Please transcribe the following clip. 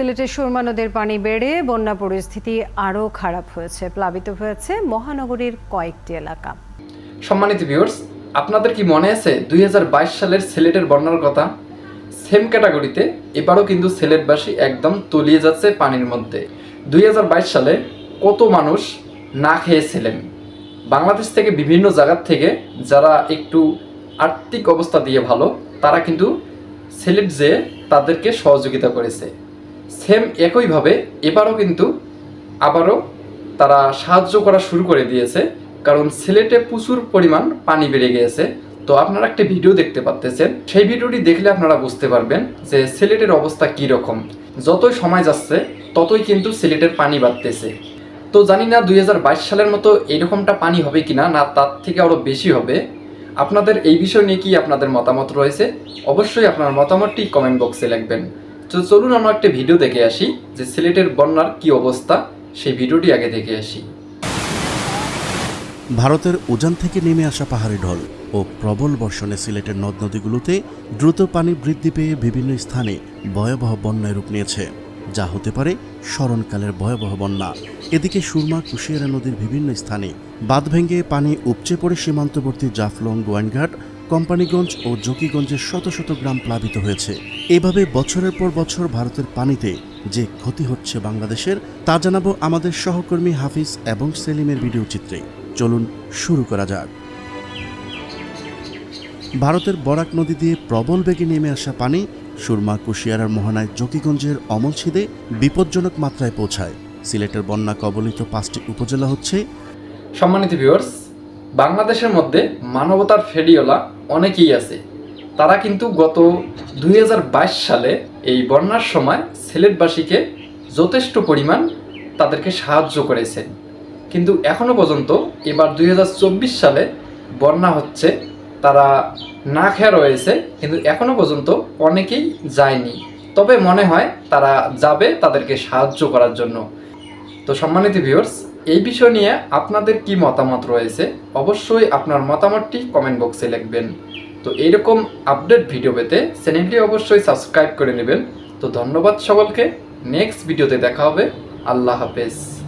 সিলেটের সুরমা নদীর পানি বেড়ে বন্যা পরিস্থিতি আরও খারাপ হয়েছে, প্লাবিত হয়েছে মহানগরীর কয়েকটি এলাকা। সম্মানিত ভিউয়ার্স আপনাদের কি মনে আছে দুই সালের সিলেটের বন্যার কথা? সেম ক্যাটাগরিতে এবারও কিন্তু সিলেটবাসী একদম তলিয়ে যাচ্ছে পানির মধ্যে। দুই হাজার বাইশ সালে কত মানুষ না খেয়েছিলেন? বাংলাদেশ থেকে বিভিন্ন জায়গার থেকে যারা একটু আর্থিক অবস্থা দিয়ে ভালো, তারা কিন্তু সিলেট যেয়ে তাদেরকে সহযোগিতা করেছে। সেম একইভাবে এবারও কিন্তু আবারও তারা সাহায্য করা শুরু করে দিয়েছে, কারণ সিলেটে প্রচুর পরিমাণ পানি বেড়ে গিয়েছে। তো আপনারা একটি ভিডিও দেখতে পাচ্তেছেন সেই ভিডিওটি দেখলে আপনারা বুঝতে পারবেন যে সিলেটের অবস্থা কী রকম। যতই সময় যাচ্ছে, ততই কিন্তু সিলেটের পানি বাড়তেছে। তো জানি না দুই হাজার বাইশ সালের মতো এরকমটা পানি হবে কিনা, না তার থেকে আরও বেশি হবে। আপনাদের এই বিষয় নিয়ে কি আপনাদের মতামত রয়েছে? অবশ্যই আপনার মতামতটি কমেন্ট বক্সে লিখবেন। তো চলুন আমরা একটা ভিডিও দেখে আসি যে সিলেটের বন্যার কি অবস্থা। সেই ভিডিওটি আগে দেখে আসি। ভারতের উজান থেকে নেমে আসা পাহাড়ি ঢল ও প্রবল বর্ষণে সিলেটের নদ নদীগুলোতে দ্রুত পানি বৃদ্ধি পেয়ে বিভিন্ন স্থানে ভয়াবহ বন্যায় রূপ নিয়েছে, যা হতে পারে স্মরণকালের ভয়াবহ বন্যা। এদিকে সুরমা, কুশিয়ারা নদীর বিভিন্ন স্থানে বাঁধ ভেঙে পানি উপচে পড়ে সীমান্তবর্তী জাফলং, গোয়াইনঘাট, কোম্পানিগঞ্জ ও জকিগঞ্জের শত শত গ্রাম প্লাবিত হয়েছে। এভাবে বছরের পর বছর ভারতের পানিতে যে ক্ষতি হচ্ছে বাংলাদেশের, তা জানাব আমাদের সহকর্মী হাফিজ এবং সেলিমের ভিডিও চিত্রে। চলুন শুরু করা যাক। ভারতের বরাক নদী দিয়ে প্রবল বেগে নেমে আসা পানি সুরমা, কুশিয়ারার মোহনায় জকিগঞ্জের অমলছিদে বিপজ্জনক মাত্রায় পৌঁছায়। সিলেটের বন্যা কবলিত পাঁচটি উপজেলা হচ্ছে সম্মানিত ভিউয়ার্স বাংলাদেশের মধ্যে মানবতার ফেরিওলা অনেকেই আছে। তারা কিন্তু গত দুই হাজার বাইশ সালে এই বন্যার সময় সিলেটবাসীকে যথেষ্ট পরিমাণ তাদেরকে সাহায্য করেছেন কিন্তু এখনও পর্যন্ত এবার দুই হাজার চব্বিশ সালে বন্যা হচ্ছে, তারা না খেয়া রয়েছে, কিন্তু এখনও পর্যন্ত অনেকেই যায়নি। তবে মনে হয় তারা যাবে তাদেরকে সাহায্য করার জন্য। তো সম্মানিত ভিউয়ার্স এই বিষয় নিয়ে আপনাদের কি মতামত রয়েছে, অবশ্যই আপনার মতামতটি কমেন্ট বক্সে লিখবেন। তো এইরকম আপডেট ভিডিও পেতে চ্যানেলটি অবশ্যই সাবস্ক্রাইব করে নেবেন। তো ধন্যবাদ সকলকে নেক্সট ভিডিওতে দেখা হবে। আল্লাহ হাফেজ।